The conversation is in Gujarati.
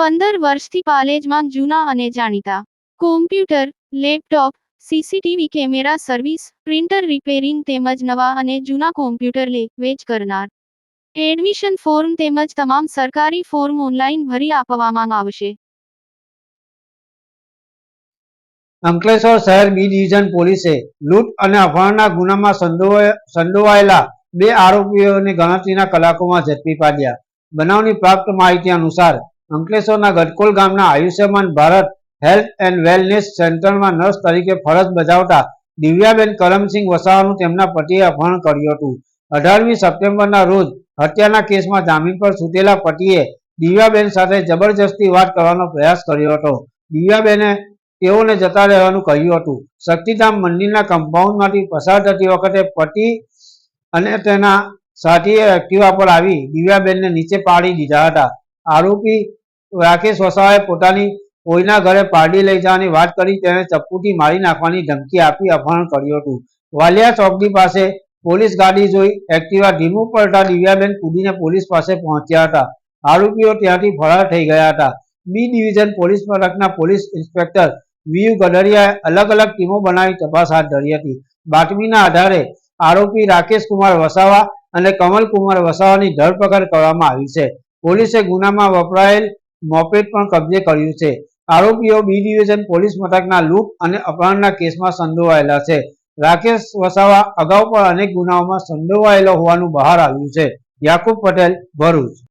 પંદર વર્ષથી પાલેજમાં જૂના અને જાણીતા. Computer laptop CCTV camera service printer repairing તેમજ નવા અને જૂના કોમ્પ્યુટર લે, વેચ કરનાર. એડમિશન ફોર્મ તેમજ તમામ સરકારી ફોર્મ ઓનલાઈન ભરી આપવામાં આવશે. અંકલેશ્વર શહેર બી ડિવિઝન પોલીસે લૂંટ અને અપહરણના ગુનામાં સંડોવાય- સંડોવાયેલા બે આરોપીઓને ગણતરીના કલાકોમાં ઝડપી પાડ્યા. બનાવની પ્રાપ્ત માહિતી અનુસાર અંકલેશ્વરના ગટકોલ ગામના Ayushman Bharat health and wellness સેન્ટરમાં નર્સ તરીકે ફરજ બજાવતા દિવ્યાબેન કરમસિંહ વસાવાનું તેમના પતિએ અપહરણ કર્યું હતું. અઢારમી સપ્ટેમ્બરના રોજ હત્યાના કેસમાં જામીન પર છૂટેલા પતિએ દિવ્યાબેન સાથે જબરજસ્તી વાત કરવાનો પ્રયાસ કર્યો હતો. દિવ્યાબેને તેઓને જતા રહેવાનું કહ્યું હતું. શક્તિધામ મંદિરના કમ્પાઉન્ડમાંથી પસાર થતી વખતે પતિ અને તેના સાથીએ એક્ટિવા પર આવી દિવ્યાબેનને નીચે પાડી દીધા હતા. આરોપી રાકેશ વસાવાએ પોતાની કોઈના ઘરે પાર્ટી લઈ જવાની વાત કરી તેને ચપ્પુથી મારી નાખવાની ધમકી આપી, અપહરણ કર્યું હતું. વાલિયા ચોકડી પાસે પોલીસ ગાડી જોઈ એક્ટિવા ધીમું પડતા દિવ્યાબેન કૂદીને પોલીસ પાસે પહોંચ્યા હતા. આરોપીઓ ત્યાંથી ફરાર થઈ ગયા હતા. બી ડિવિઝન પોલીસ મથકના પોલીસ ઇન્સ્પેક્ટર વીયુ ગડરિયાએ અલગ અલગ ટીમો બનાવી તપાસ હાથ ધરી હતી. બાતમીના આધારે આરોપી રાકેશ કુમાર વસાવા અને કમલ કુમાર વસાવાની ધરપકડ કરવામાં આવી છે. પોલીસે ગુનામાં વપરાયેલ મોપેડ પણ કબજે કર્યું છે. આરોપીઓ બી ડિવિઝન પોલીસ મથકના લૂંટ અને અપહરણના કેસમાં સંડોવાયેલા છે. રાકેશ વસાવા અગાઉ પણ અનેક ગુનાઓમાં સંડોવાયેલો હોવાનું બહાર આવ્યું છે. યાકુબ પટેલ ભરૂચ.